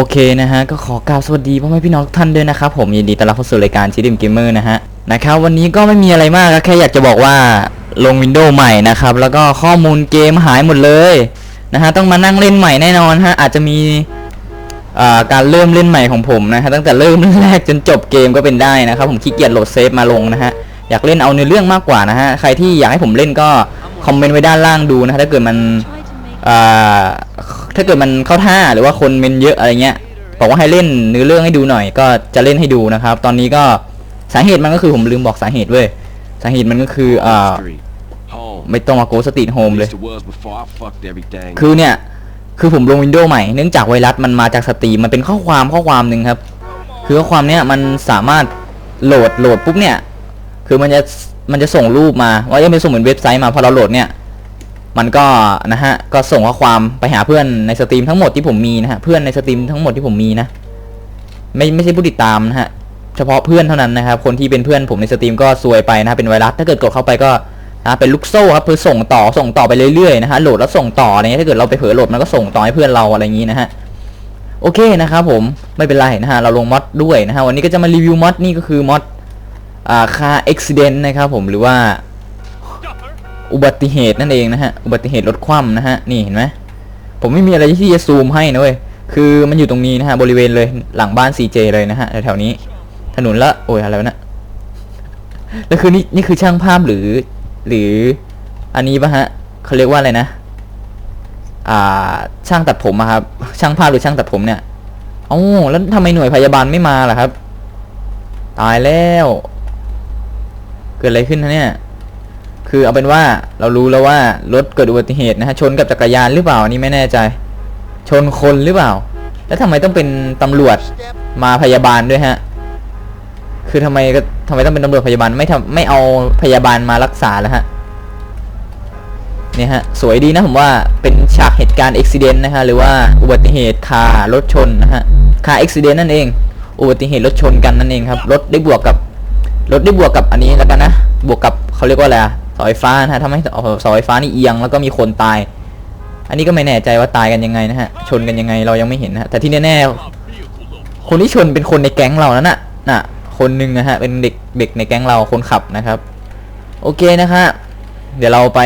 โอเคนะฮะก็ขอกล่าวสวัสดีพ่อแม่พี่น้องทุกท่านด้วยนะครับผมยินดีต้อนรับเข้าสู่รายการชิดิมเกมเมอร์นะฮะนะครับวันนี้ก็ไม่มีอะไรมากแค่อยากจะบอกว่าลงวินโดว์ใหม่นะครับแล้วก็ข้อมูลเกมหายหมดเลยนะฮะต้องมานั่งเล่นใหม่แน่นอนฮะอาจจะมีการเริ่มเล่นใหม่ของผมนะฮะตั้งแต่เริ่มแรกจนจบเกมก็เป็นได้นะครับผมขี้เกียจโหลดเซฟมาลงนะฮะอยากเล่นเอาเนื้อเรื่องมากกว่านะฮะใครที่อยากให้ผมเล่นก็คอมเมนต์ไว้ด้านล่างดูนะฮะถ้าเกิดมันอ่า ถ้าเกิดมันเข้าท่าหรือว่าคนเมนเยอะอะไรเงี้ยบอกว่าให้เล่นเนื้อเรื่องให้ดูหน่อย ก็จะเล่นให้ดูนะครับ ตอนนี้ก็สาเหตุมันก็คือผมลืมบอกสาเหตุเว้ยสาเหตุมันก็คืออ่าไม่ต้องมาโกสตีทโฮมเลย คือเนี่ย คือผมลงวินโดว์ใหม่ เนื่องจากไวรัสมันมาจากสตรีมมันเป็นข้อความข้อความหนึ่งครับ คือข้อความเนี้ยมันสามารถโหลดโหลดปุ๊บเนี่ย คือมันจะมันจะส่งรูปมา ว่าจะเป็นส่งเหมือนเว็บไซต์มาพอเราโหลดเนี่ย มันก็นะฮะก็ส่งข้อความไปหาเพื่อนในสตรีมทั้งหมดที่ผมมีนะฮะเพื่อนในสตรีมทั้งหมดที่ผมมีนะ ไม่ไม่ใช่ผู้ติดตามนะฮะเฉพาะเพื่อนเท่านั้นนะครับคนที่เป็นเพื่อนผมในสตรีมก็ซวยไปนะเป็นไวรัสถ้าเกิดกดเข้าไปก็นะเป็นลูกโซ่ครับเพื่อส่งต่อส่งต่อไปเรื่อยๆนะฮะโหลดแล้วส่งต่ออะไรเงี้ยถ้าเกิดเราไปเผลอโหลดมันก็ส่งต่อให้เพื่อนเราอะไรอย่างงี้นะฮะโอเคนะครับผมไม่เป็นไรนะฮะเราลงมอดด้วยนะฮะวันนี้ก็จะมารีวิวมอดนี่ก็คือมอดอ่าค่าอุบิเหตุนะครับผมหรือว่า อุบัติเหตุนั่นเองนะฮะ อุบัติเหตุรถคว่ำนะฮะ นี่เห็นไหมผมไม่มีอะไรที่จะซูมให้นะเว้ย คือมันอยู่ตรงนี้นะฮะ บริเวณเลยหลังบ้าน CJ เลยนะฮะแถวๆนี้ ถนนละ โอ้ยอะไรวนะแล้วคือนี่นี่คือช่างภาพหรือ หรืออันนี้ปะฮะเขาเรียกว่าอะไรนะ อ่า ช่างตัดผมอะครับ ช่างภาพหรือช่างตัดผมเนี่ยเอ้แล้วทำไมหน่วยพยาบาลไม่มาล่ะครับ ตายแล้ว เกิดอะไรขึ้นนะเนี่ย คือเอาเป็นว่าเรารู้แล้วว่ารถเกิดอุบัติเหตุนะฮะชนกับจักรยานหรือเปล่าอันนี่ไม่แน่ใจ ชนคนหรือเปล่า แล้วทำไมต้องเป็นตำรวจมาพยาบาลด้วยฮะคือทำไมก็ทำไมต้องเป็นตำรวจพยาบาลไม่ทำไม่เอาพยาบาลมารักษาแล้วฮะเนี่ยฮะสวยดีนะผมว่าเป็นฉากเหตุการณ์อุบิเหตุนะฮะหรือว่าอุบัติเหตุคารถชนนะฮะคาอุบิเหตุนั่นเอง อุบัติเหตุรถชนกันนั่นเองครับรถได้บวกกับรถได้บวกกับอันนี้แล้วกันนะบวกกับ เขาเรียกว่าอะไรอะเสาไฟฟ้านะฮะทำให้เสาไฟฟ้านี่เอียงแล้วก็มีคนตาย อันนี้ก็ไม่แน่ใจว่าตายกันยังไงนะฮะ ชนกันยังไงเรายังไม่เห็นนะะแต่ที่แน่ๆ คนที่ชนเป็นคนในแก๊งเรานั่นน่ะน่ะ คนหนึ่งนะฮะ เป็นเด็กเด็กในแก๊งเราคนขับนะครับ โอเคนะฮะเดี๋ยวเราไป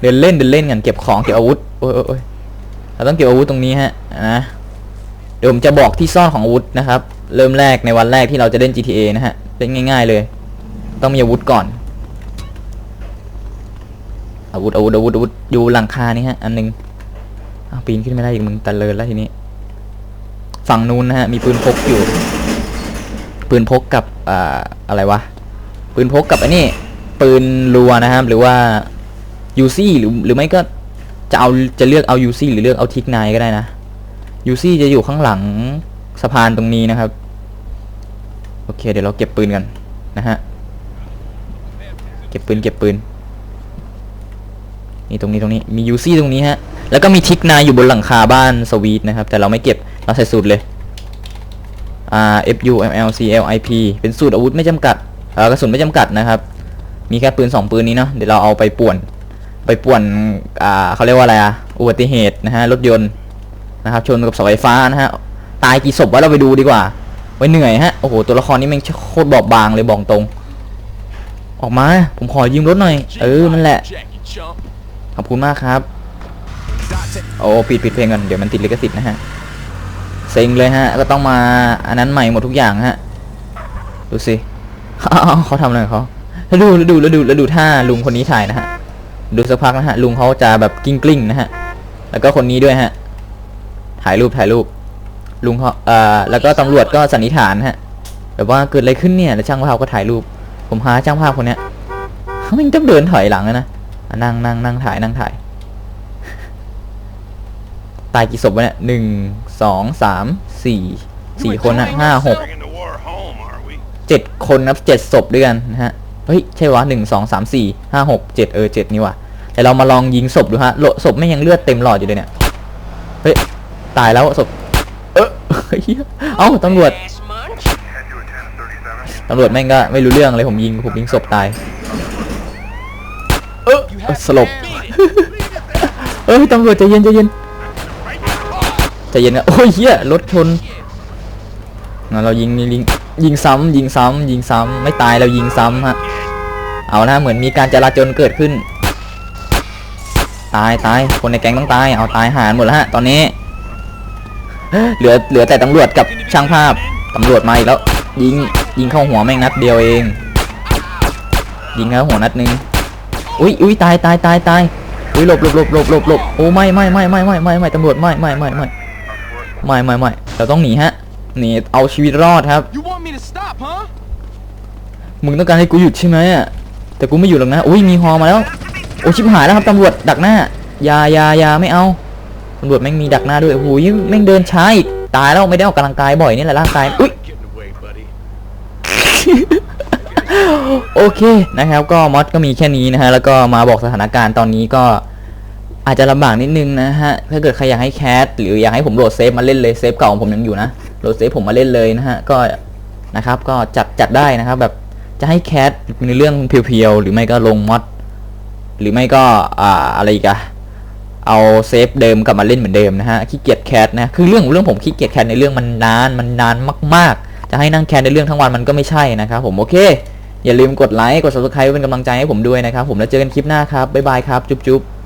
เดินเล่นเดินเล่นกันเก็บของเก็บอาวุธโอ้ยโอ้ยโอ้ยเราต้องเก็บอาวุธตรงนี้ฮะนะเดี๋ยวผมจะบอกที่ซ่อนของอาวุธนะครับ เริ่มแรกในวันแรกที่เราจะเล่น GTA นะฮะเล่นง่าย ๆเลย ต้องมีอาวุธก่อน อาวุธอาวุธอาวุธอาวุธอยู่หลังคานี่ฮะ อันหนึงอ้าวปีนขึ้นไม่ได้อีกมึงตะเลินแล้วทีนี้ ฝั่งนู้นนะฮะ มีปืนพกอยู่ ปืนพกกับอ่าอะไรวะ ปืนพกกับอ้นี่ปืนรัวนะครับ หรือว่ายูซี่หรือหรือไม่ก็จะเอาจะเลือกเอายูซี่หรือเลือกเอาทิกนายก็ได้นะยูซี่จะอยู่ข้างหลังสะพานตรงนี้นะครับ โอเค เดี๋ยวเราเก็บปืนกันนะฮะ เก็บปืนเก็บปืน นี่ตรงนี้ตรงนี้มียูซี่ตรงนี้ฮะแล้วก็มีทิกนาอยู่บนหลังคาบ้านสวีทนะครับ แต่เราไม่เก็บเราใส่สูตรเลย R F U M L C L I P เป็นสูตรอาวุธไม่จำกัดอ่อกระสุนไม่จำกัดนะครับ มีแค่ปืนสองปืนนี้เนาะเดี๋ยวเราเอาไปป่วน ไปป่วนอ่าเขาเรียกว่าอะไรอะอุบัติเหตุนะฮะรถยนต์นะครับชนกับเสาไฟฟ้านะฮะตายกี่ศพวะเราไปดูดีกว่าไว้เหนื่อยฮะโอ้โหตัวละครนี้ม่งโคตรบอบบางเลยบอกตรง ออกมาผมขอยืมรถหน่อย เออนั่นแหละ อบคุณมากครับ โอ้ปิดปิดเพลงก่นเดี๋ยวมันติดลิขสิทธิ์นะฮะ เซ็งเลยฮะ ก็ต้องมาอันนั้นใหม่หมดทุกอย่างฮะ ดูสิเขาทำอะไรเขาแล้วดูแล้วดูแล้วดูแล้วดูท่าลุงคนนี้ถ่ายนะฮะ ดูสักพักนะฮะลุงเขาจะแบบกิ้งกลิ้งนะฮะ แล้วก็คนนี้ด้วยฮะ ถ่ายรูปถ่ายรูป ลุงเขาเอ่อแล้วก็ตำรวจก็สันนิษฐานฮะ แบบว่าเกิดอะไรขึ้นเนี่ย แล้วช่างภาพก็ถ่ายรูป ผมหาช่างภาพคนเนี้ยเขาไม่ต้องเดินถอยหลังเลยนะ นั่งนั่งนั่งถ่ายนั่งถ่าย ตายกี่ศพวะเนี่ยหนึ่งสองสามสี่สี่คนนะห้าหก Bringing the war home, are we? เจ็ดคนนะเจ็ดศพด้วยกันนะฮะเฮ้ยใช่วะหนึ่งสองสามสี่ห้าหกเจ็ดเออเจ็ดนี่วะแต่เรามาลองยิงศพดูฮะโลศพไม่ยังเลือดเต็มหลอดอยู่เลยเนี่ยเฮ้ยตายแล้วศพเออเฮ้ยเอ้าตำรวจตำรวจแม่งก็ไม่รู้เรื่องเลยผมยิงผมยิงศพตายเออ สลบ เอ้ยตำรวจใจเย็นใจเย็นใจเย็นครับโอ้ยเฮียรถชนงั้นเรายิงยิงยิงซ้ำยิงซ้ำยิงซ้ำไม่ตายเรายิงซ้ำฮะเอาละเหมือนมีการจราจรเกิดขึ้น ตายตายคนในแก๊งต้องตายเอาตายหารหมดแล้วฮะตอนนี้เหลือเหลือแต่ตำรวจกับช่างภาพตำรวจมาอีกแล้ว ยิงยิงเข้าหัวแม่งนัดเดียวเอง ยิงเข้าหัวนัดหนึ่ง อุ้ยอุ้ยตายตายตายตายอุ้ยหลบหลบหลบหลบหลบหลบโอ้ไม่ไม่ไม่ไม่ไม่ไม่ไม่ตำรวจไม่ไม่ไม่ไม่ไม่ไม่ไม่เราต้องหนีฮะหนีเอาชีวิตรอดครับ You want me to stop, huh? มึงต้องการให้กูหยุดใช่ไหมอะแต่กูไม่หยุดหรอกนะอุ้ยมีฮอมาแล้วโอ้ชิบหายแล้วครับตำรวจดักหน้าอยาอยาอยาไม่เอาตำรวจแม่งมีดักหน้าด้วยโอ้โหยแม่งเดินช้าอีกตายแล้วไม่ได้ออกกำลังกายบ่อยนี่แหละร่างกายอุ้ย Getting away, buddy. โอเคนะครับก็มอดก็มีแค่นี้นะฮะแล้วก็มาบอกสถานการณ์ตอนนี้ก็อาจจะลำบากนิดนึงนะฮะถ้าเกิดใครอยากให้แคสหรืออยากให้ผมโหลดเซฟมาเล่นเลยเซฟเก่าของผมยังอยู่นะโหลดเซฟผมมาเล่นเลยนะฮะก็นะครับก็จัดจัดได้นะครับแบบจะให้แคสในเรื่องเพียวๆหรือไม่ก็ลงมอดหรือไม่ก็อ่าอะไรอีกอะเอาเซฟเดิมกลับมาเล่นเหมือนเดิมนะฮะขี้เกียจแคสนะคือเรื่องของเรื่องผมขี้เกียจแคสในเรื่องมันนานมันนานมาก ๆ จะให้นั่งแคสในเรื่องทั้งวันมันก็ไม่ใช่นะครับผมโอเค อย่าลืมกดไลค์กด subscribe เป็นกำลังใจให้ผมด้วยนะครับ ผมแล้วเจอกันคลิปหน้าครับบ๊ายบายครับจุ๊บๆ